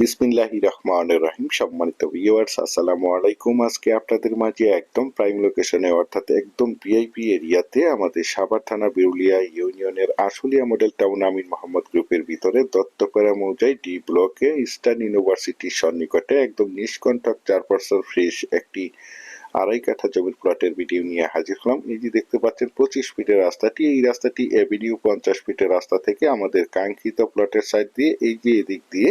বিসমিল্লাহি রহমানির রহিম। সম্মানিত ভিউয়ার্স আসসালামু আলাইকুম। আজকে আপনাদের মাঝে একদম প্রাইম লোকেশনে অর্থাৎ একদম ভিআইপি এরিয়াতে আমাদের সাভার থানা বিরুলিয়া ইউনিয়নের আশুলিয়া মডেল টাউন আমিন মোহাম্মদ গ্রুপের ভিতরে দত্তপাড়া মৌজায় ডি ব্লকে ইস্টার্ন ইউনিভার্সিটির সন্নিকটে একদম নিষ্কণ্টক চার পার্সেন্ট ফ্রেশ একটি আড়াই কাঠা জমির প্লটের ভিডিও নিয়ে হাজির হলাম। এই যে দেখতে পাচ্ছেন, পঁচিশ ফিটের রাস্তাটি, এই রাস্তাটি এভিনিউ পঞ্চাশ ফিটের রাস্তা থেকে আমাদের কাঙ্ক্ষিত প্লটের সাইড দিয়ে, এই যে এদিক দিয়ে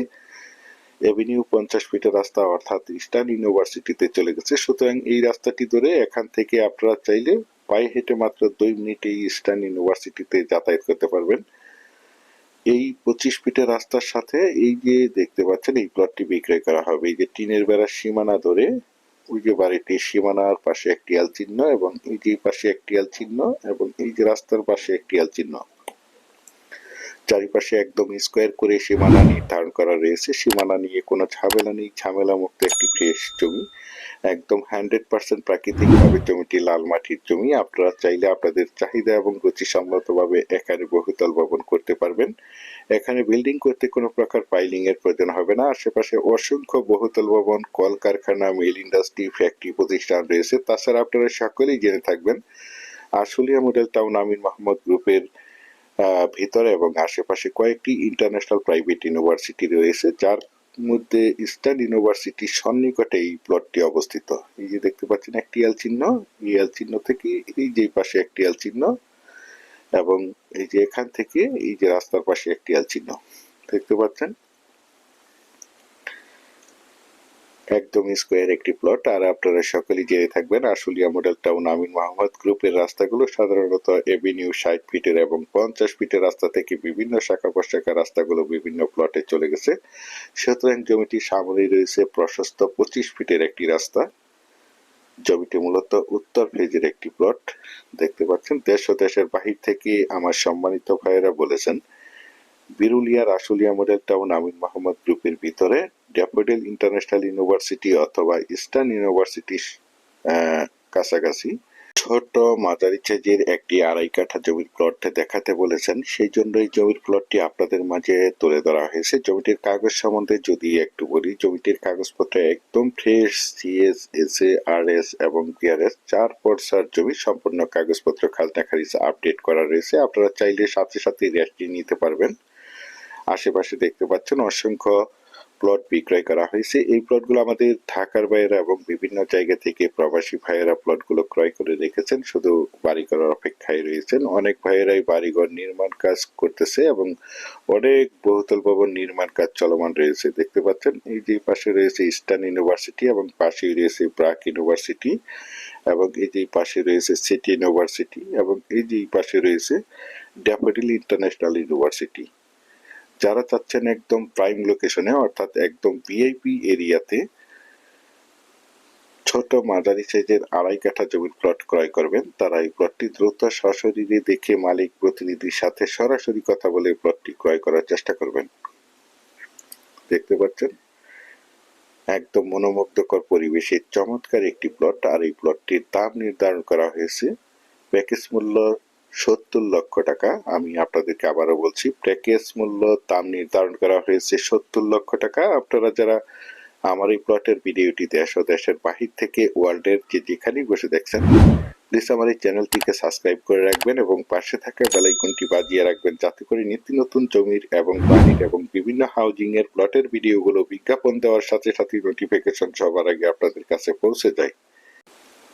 এভিনিউ পঞ্চাশ ফিটের রাস্তা অর্থাৎ ইস্টার্ন ইউনিভার্সিটিতে চলে গেছে। সুতরাং এই রাস্তাটি ধরে এখান থেকে আপনারা চাইলে পায়ে হেঁটে মাত্র দুই মিনিটে ইস্টার্ন ইউনিভার্সিটিতে যাতায়াত করতে পারবেন। এই পঁচিশ ফিটের রাস্তার সাথে এই যে দেখতে পাচ্ছেন, এই প্লটটি বিক্রয় করা হবে। এই যে টিনের বেড়ার সীমানা ধরে ওই যে বাড়িটির সীমানার পাশে একটি আল চিহ্ন এবং এই যে পাশে একটি আল চিহ্ন এবং এই যে রাস্তার পাশে একটি আল চিহ্ন। চারিপাশে একদম স্কোয়ার করে সীমানা নির্ধারণ করা রয়েছে। সীমানা নিয়ে কোনো ঝামেলা নেই। ঝামেলা মুক্ত একটি ফ্রেশ জমি। একদম হান্ড্রেড পার্সেন্ট প্রাকৃতিকভাবে জমিটি লাল মাটির জমি। আপনারা চাইলে আপনাদের চাহিদা এবং রুচি সম্মতভাবে এখানে বহুতল ভবন করতে পারবেন। এখানে বিল্ডিং করতে কোনো প্রকার পাইলিং এর প্রয়োজন হবে না। আশেপাশে অসংখ্য বহুতল ভবন, কলকারখানা মিল ইন্ডাস্ট্রি ফ্যাক্টরি প্রতিষ্ঠান রয়েছে। তাছাড়া আপনারা সকলেই জেনে থাকবেন, আশুলিয়া মডেল টাউন আমিন মাহমুদ গ্রুপের ভিতরে এবং আশেপাশে কয়েকটি ইন্টারন্যাশনাল প্রাইভেট ইউনিভার্সিটি রয়েছে, যার মধ্যে ইস্টার্ন ইউনিভার্সিটির সন্নিকটে এই প্লটটি অবস্থিত। এই যে দেখতে পাচ্ছেন একটি এল চিহ্ন, এই এল চিহ্ন থেকে এই যে পাশে একটি এল চিহ্ন এবং এই যে এখান থেকে এই যে রাস্তার পাশে একটি এল চিহ্ন। দেখতে পাচ্ছেন? একদম স্কোয়ার একটি প্লট, আর আপনারা সকলেই জেনে থাকবেন আশুলিয়া মডেল টাউন আমিন মোহাম্মদ গ্রুপের রাস্তাগুলো সাধারণত এভিনিউ ষাট ফিটের এবং পঞ্চাশ ফিটের রাস্তা থেকে বিভিন্ন শাখা প্রশাখা রাস্তাগুলো বিভিন্ন প্লটে চলে গেছে। সুতরাং জমিটি সামনেই রয়েছে প্রশস্ত পঁচিশ ফিটের একটি রাস্তা। জমিটি মূলত উত্তর ফেজের একটি প্লট। দেখতে পাচ্ছেন, দেশ ও দেশের বাহির থেকে আমার সম্মানিত ভাইয়েরা বলেছেন, বিরুলিয়ার আশুলিয়া মডেল টাউন আমিন মোহাম্মদ গ্রুপের ভিতরে ড্যাফোডিল ইন্টারন্যাশনাল ইউনিভার্সিটি অথবা ইস্টার্ন ইউনিভার্সিটি কাছাকাছি। ছোট মাঝারি সাইজের একটি আড়াই কাঠা জমির প্লট দেখাতে বলেছেন। সেই জন্য এই জমির প্লটটি আপনাদের মাঝে তুলে ধরা হয়েছে। জমিটির কাগজ সম্বন্ধে যদি একটু বলি, জমিটির কাগজপত্র একদম fresh CS S A R S এবং পিআরএস চার পর্সার জমি সম্পূর্ণ কাগজপত্র খাজনা খারিজ আপডেট করা রয়েছে। আপনারা চাইলে সাথে সাথে রেস্টটি নিতে পারবেন। আশেপাশে দেখতে পাচ্ছেন অসংখ্য প্লট বিক্রয় করা হয়েছে। এই প্লটগুলো আমাদের ঢাকার বাইরে এবং বিভিন্ন জায়গা থেকে প্রবাসী ভাইয়েরা প্লটগুলো ক্রয় করে রেখেছেন। শুধু বাড়ি করার অপেক্ষায় রয়েছেন। অনেক ভাইয়েরাই বাড়িঘর নির্মাণ কাজ করতেছে এবং অনেক বহুতল ভবন নির্মাণ কাজ চলমান রয়েছে। দেখতে পাচ্ছেন, এই যে পাশে রয়েছে ইস্টার্ন ইউনিভার্সিটি এবং পাশেই রয়েছে ব্রাক ইউনিভার্সিটি এবং এই যে পাশে রয়েছে সিটি ইউনিভার্সিটি এবং এই যে পাশে রয়েছে ড্যাফোডিল ইন্টারন্যাশনাল ইউনিভার্সিটি যারা চাচ্ছেন একদম প্রাইম লোকেশনে অর্থাৎ একদম ভিআইপি এরিয়াতে ছোট মাঝারি সাইজের আড়াই কাঠা জমির প্লট ক্রয় করবেন। তারা এই প্লটটি দ্রুত সশরীরে দেখে মালিক প্রতিনিধির সাথে সরাসরি কথা বলে প্লটটি ক্রয় করার চেষ্টা করবেন। দেখতে পাচ্ছেন? একদম মনোমুগ্ধকর পরিবেশে চমৎকার একটি প্লট আর এই প্লটটির দাম নির্ধারণ করা হয়েছে। প্যাকেজ মূল্য সত্তর লক্ষ টাকা। আমি আপনাদেরকে আবারও বলছি, প্যাকেজ মূল্য, দাম নির্ধারণ করা হয়েছে সত্তর লক্ষ টাকা। আপনারা যারা আমার এই প্লটের ভিডিওটি দেশ ও দেশের বাহির থেকে, ওয়ার্ল্ডের যে যেখানেই বসে দেখছেন প্লিজ আমার এই চ্যানেলটিকে সাবস্ক্রাইব করে রাখবেন এবং পাশে থাকা বেলাইকনটি বাজিয়ে রাখবেন, যাতে করে নিত্য নতুন জমির এবং বাড়ির এবং বিভিন্ন হাউজিং এর প্লটের ভিডিওগুলো বিজ্ঞাপন দেওয়ার সাথে সাথে নোটিফিকেশন সবার আগে আপনাদের কাছে পৌঁছে যায়।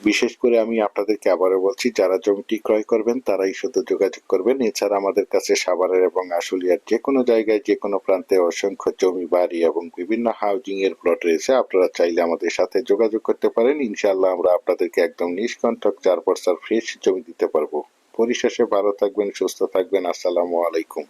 বিশেষ করে আমি আপনাদেরকে আবারও বলছি, যারা জমিটি ক্রয় করবেন, তারাই শুধু যোগাযোগ করবেন। এছাড়া আমাদের কাছে সাভারের এবং আশুলিয়ার যে কোনো জায়গায় যে কোনো প্রান্তে অসংখ্য জমি, বাড়ি এবং বিভিন্ন হাউজিং এর প্লট রয়েছে। আপনারা চাইলে আমাদের সাথে যোগাযোগ করতে পারেন। ইনশাআল্লাহ আমরা আপনাদেরকে একদম নিষ্কণ্ঠক, চার পর্সার ফ্রেশ জমি দিতে পারব। পরিশেষে ভালো থাকবেন, সুস্থ থাকবেন। আসসালামু আলাইকুম।